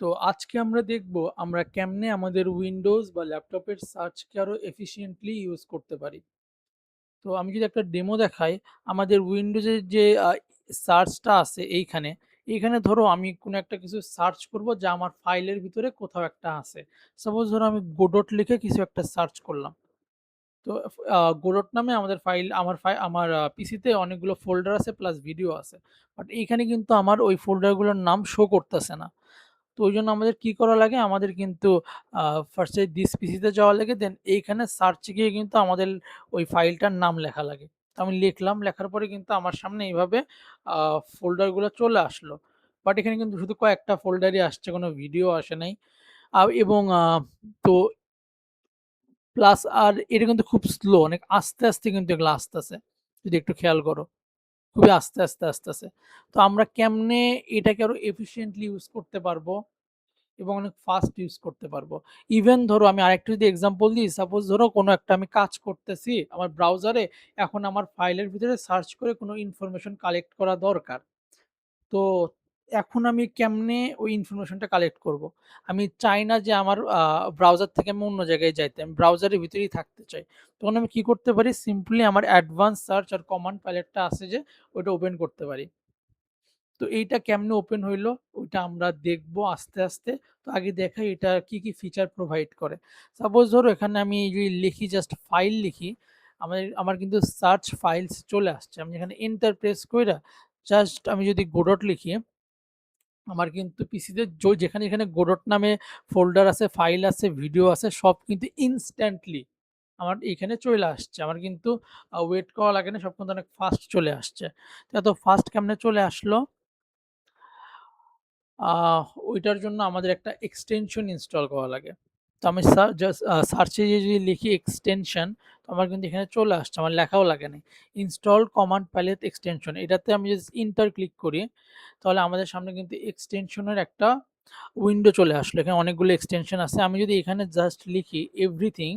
তো আজকে আমরা দেখব আমরা কেমনে আমাদের উইন্ডোজ বা ল্যাপটপের সার্চকে আরও এফিশিয়েন্টলি ইউজ করতে পারি। তো আমি যদি একটা ডেমো দেখাই, আমাদের উইন্ডোজের যে সার্চটা আছে এইখানে, এইখানে ধরো আমি কোনো একটা কিছু সার্চ করব যা আমার ফাইলের ভিতরে কোথাও একটা আছে। সাপোজ ধরো আমি গোডট লিখে কিছু একটা সার্চ করলাম। তো গোডট নামে আমাদের ফাইল আমার ফাই আমার পিসিতে অনেকগুলো ফোল্ডার আছে প্লাস ভিডিও আছে। বাট এইখানে কিন্তু আমার ওই ফোল্ডারগুলোর নাম শো করতেছে না। তো ওই জন্য আমাদের কি করা লাগে? আমাদের কিন্তু ফার্স্ট দিস পিসিতে যাওয়া লাগে দেন এইখানে সার্চে গিয়ে কিন্তু আমাদের ওই ফাইলটার নাম লেখা লাগে। তো আমি লিখলাম, লেখার পরে কিন্তু আমার সামনে এইভাবে ফোল্ডারগুলো চলে আসলো। বাট এখানে কিন্তু শুধু কয়েকটা ফোল্ডারই আসছে, কোনো ভিডিও আসে নাই। এবং তো প্লাস আর এটা কিন্তু খুব স্লো, অনেক আস্তে, আস্তে কিন্তু এগুলো আসতেছে। যদি একটু খেয়াল করো। খুবই আস্তে, আস্তে আস্তে আস্তে তো আমরা কেমনে এটাকে আরও এফিসিয়েন্টলি ইউজ করতে পারব? এবং অনেক ফাস্ট ইউজ করতে পারব। ইভেন ধরো আমি আরেকটু যদি এক্সাম্পল দিই, সাপোজ ধরো কোনো একটা আমি কাজ করতেছি আমার ব্রাউজারে, এখন আমার ফাইলের ভিতরে সার্চ করে কোনো ইনফরমেশন কালেক্ট করা দরকার। তো এখন আমি কেমনে ওই ইনফরমেশনটা কালেক্ট করব? আমি চাই না যে আমার ব্রাউজার থেকে আমি অন্য জায়গায় যাইতে। আমি ব্রাউজারের ভিতরেই থাকতে চাই। তখন আমি কি করতে পারি? সিম্পলি আমার অ্যাডভান্স সার্চ আর কমান্ড প্যালেটটা আছে যে ওইটা ওপেন করতে পারি। তো এইটা কেমনে ওপেন হইল? ওইটা আমরা দেখব আস্তে, আস্তে। তো আগে দেখাই এটা কি, কি ফিচার প্রোভাইড করে। সাপোজ ধরো এখানে আমি যদি লিখি জাস্ট ফাইল লিখি, আমার আমার কিন্তু সার্চ ফাইলস চলে আসছে। আমি এখানে এন্টার প্রেস কইরা জাস্ট আমি যদি গোডট লিখি, আমার কিন্তু পিসিতে যেখানে, যেখানে গোডট নামে ফোল্ডার আছে, ফাইল আছে, ভিডিও আছে সব কিন্তু ইনস্ট্যান্টলি আমার এইখানে চলে আসছে। আমার কিন্তু ওয়েট করা লাগে না। সব কিন্তু অনেক ফাস্ট চলে আসছে। এত ফাস্ট কেমনে চলে আসলো? ওইটার জন্য আমাদের একটা এক্সটেনশন ইনস্টল করা লাগে। তো আমি সার্চে যদি লিখি এক্সটেনশন, তো আমার কিন্তু এখানে চলে আসছে। আমার লেখাও লাগে না ইনস্টল কমান্ড প্যালেট এক্সটেনশন এটাতে আমি জাস্ট ইন্টার ক্লিক করি, তাহলে আমাদের সামনে কিন্তু এক্সটেনশনের একটা উইন্ডো চলে আসলো। এখানে অনেকগুলো এক্সটেনশন আছে। আমি যদি এখানে জাস্ট লিখি এভরিথিং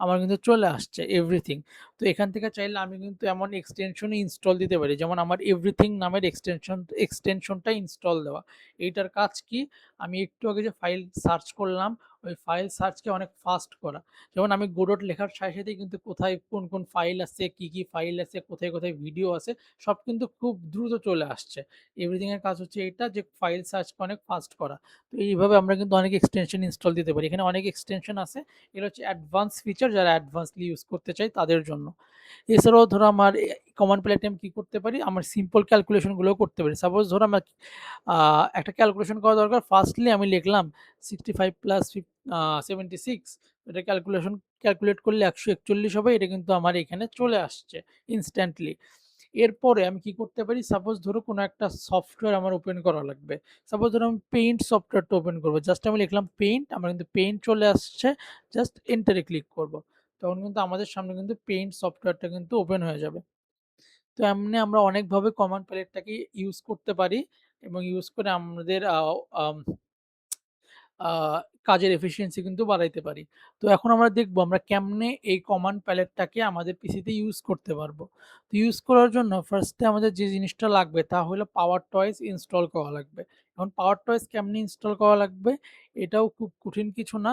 আমার কিন্তু চলে আসছে এভরিথিং। তো এখান থেকে চাইলে আমি কিন্তু এমন এক্সটেনশনই ইনস্টল দিতে পারি। যেমন আমার এভরিথিং নামের এক্সটেনশন এক্সটেনশনটা ইনস্টল দেওয়া। এইটার কাজ কি? আমি একটু আগে যে ফাইল সার্চ করলাম, ওই ফাইল সার্চকে অনেক ফাস্ট করা। যেমন আমি গোডট লেখার সাথে, সাথেই কিন্তু কোথায় কোন, কোন ফাইল আছে, কি, কি ফাইল আছে, কোথায়, কোথায় ভিডিও আছে, সব কিন্তু খুব দ্রুত চলে আসছে। এভরিথিং এর কাজ হচ্ছে এটা যে ফাইল সার্চকে অনেক ফাস্ট করা। তো এইভাবে আমরা কিন্তু অনেক এক্সটেনশন ইনস্টল দিতে পারি। এখানে অনেক এক্সটেনশন আছে। এগুলো হচ্ছে অ্যাডভান্স ফিচার যারা অ্যাডভান্সলি ইউজ করতে চায় তাদের জন্য। এছাড়াও ধরো আমার প্যালেটে আমি কি করতে পারি? আমার সিম্পল ক্যালকুলেশন গুলোও করতে পারি। সাপোজ ধরো আমার একটা ক্যালকুলেশন করা দরকার। ফার্স্টলি আমি লিখলাম 65 প্লাস ফিফ আ 76 এটা ক্যালকুলেশন ক্যালকুলেট করলে ১৪১ হবে। এটা কিন্তু আমার এখানে চলে আসছে ইনস্ট্যান্টলি। এরপরে আমি কি করতে পারি? সাপোজ ধরো কোনো একটা সফটওয়্যার আমার ওপেন করা লাগবে। সাপোজ ধরো আমি পেইন্ট সফটওয়্যারটা ওপেন করব জাস্ট আমি লিখলাম পেইন্ট, আমার কিন্তু পেইন্ট চলে আসছে। জাস্ট এন্টারে ক্লিক করব। তখন কিন্তু আমাদের সামনে কিন্তু পেইন্ট সফটওয়্যারটা কিন্তু ওপেন হয়ে যাবে। তো এমনি আমরা অনেকভাবে কমান্ড প্যালেটটাকে ইউজ করতে পারি এবং ইউজ করে আমাদের কাজের এফিশিয়েন্সি কিন্তু বাড়াইতে পারি। তো এখন আমরা দেখব আমরা কেমনে এই কমান্ড প্যালেটটাকে আমাদের পিসিতে ইউজ করতে পারব। তো ইউজ করার জন্য ফার্স্টে আমাদের যে জিনিসটা লাগবে তা হলো পাওয়ার টয়েস ইনস্টল করা লাগবে। এখন পাওয়ার টয়েস কেমনে ইনস্টল করা লাগবে? এটাও খুব কঠিন কিছু না।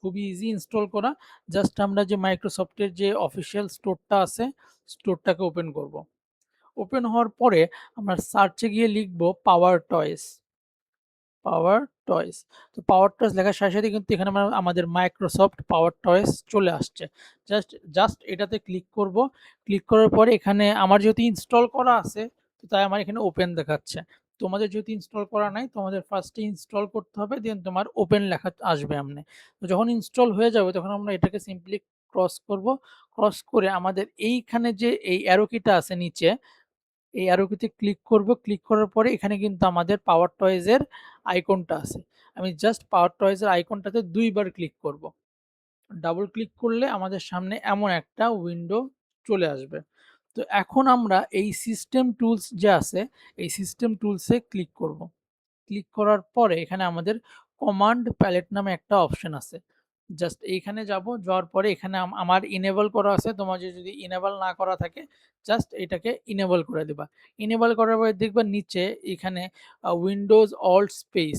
খুবই ইজি ইনস্টল করা। জাস্ট আমরা যে মাইক্রোসফটের যে অফিসিয়াল স্টোরটা আছে, স্টোরটাকে ওপেন করব। ওপেন হওয়ার পরে আমরা সার্চে গিয়ে লিখব পাওয়ার টয়েস। পাওয়ার টয়েস। তো পাওয়ার টয়েস লেখার সাথে, সাথে কিন্তু এখানে আমাদের মাইক্রোসফট পাওয়ার টয়েস চলে আসছে। জাস্ট জাস্ট এটাতে ক্লিক করব। ক্লিক করার পরে এখানে আমার যেহেতু ইনস্টল করা আছে, তো তাই আমার এখানে ওপেন দেখাচ্ছে। তোমাদের যদি ইনস্টল করা নাই, তোমাদের ফার্স্টে ইনস্টল করতে হবে, দেন তোমার ওপেন লেখা আসবে এমনে। তো যখন ইনস্টল হয়ে যাবে তখন আমরা এটাকে সিম্পলি ক্রস করব। ক্রস করে আমাদের এইখানে যে এই অ্যারোকিটা আছে নিচে, এই অ্যারোকিতে ক্লিক করব। ক্লিক করার পরে এখানে কিন্তু আমাদের পাওয়ার টয়েজের আইকনটা আছে। আমি জাস্ট পাওয়ার টয়েস এর আইকনটাতে দুইবার ক্লিক করব। ডাবল ক্লিক করলে আমাদের সামনে এমন একটা উইন্ডো চলে আসবে। তো এখন আমরা এই সিস্টেম টুলস যে আছে, এই সিস্টেম টুলসে ক্লিক করব। ক্লিক করার পরে এখানে আমাদের কমান্ড প্যালেট নামে একটা অপশন আছে। জাস্ট এইখানে যাব, যাওয়ার পরে এখানে আম আমার ইনেবল করা আছে। তোমাদের যদি ইনেবল না করা থাকে, জাস্ট এটাকে ইনেবল করে দিবা। ইনেবল করার পরে দেখবা নিচে এখানে উইন্ডোজ অল্ট স্পেস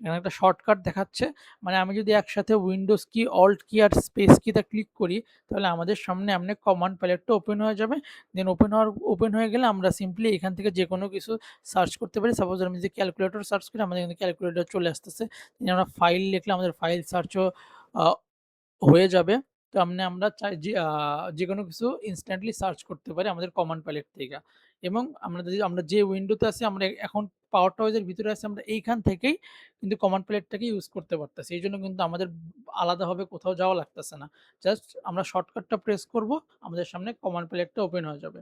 এখানে একটা শর্টকাট দেখাচ্ছে। মানে আমি যদি একসাথে উইন্ডোজ কি, অল্ট কি আর স্পেস কিতে ক্লিক করি তাহলে আমাদের সামনে এমনি কমান্ড প্যালেটটা ওপেন হয়ে যাবে। দেন ওপেন হওয়ার ওপেন হয়ে গেলে আমরা সিম্পলি এখান থেকে যে কোনো কিছু সার্চ করতে পারি। সাপোজ আমি যদি ক্যালকুলেটর সার্চ করি আমাদের এখানে ক্যালকুলেটর চলে আসতেছে। আমরা ফাইল লিখলে আমাদের ফাইল সার্চও হয়ে যাবে। তো এমনি আমরা চাই যে আ যেকোনো কিছু ইনস্ট্যান্টলি সার্চ করতে পারি আমাদের কমান্ড প্যালেট থেকে। এবং আমরা যদি আমরা যে উইন্ডোতে আছি আমরা এখন পাওয়ার টয়েজের ভিতরে আছি আমরা এইখান থেকেই কিন্তু কমান্ড প্যালেটটাকে ইউজ করতে পারতেছি। এইজন্য কিন্তু আমাদের আলাদাভাবে কোথাও যাওয়া লাগতেছে না। জাস্ট আমরা শর্টকাটটা প্রেস করব, আমাদের সামনে কমান্ড প্লেটটা ওপেন হয়ে যাবে।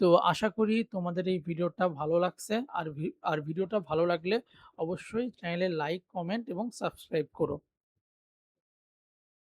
তো আশা করি তোমাদের এই ভিডিওটা ভালো লাগছে। আর আর ভিডিওটা ভালো লাগলে অবশ্যই চ্যানেলে লাইক, কমেন্ট এবং সাবস্ক্রাইব করো।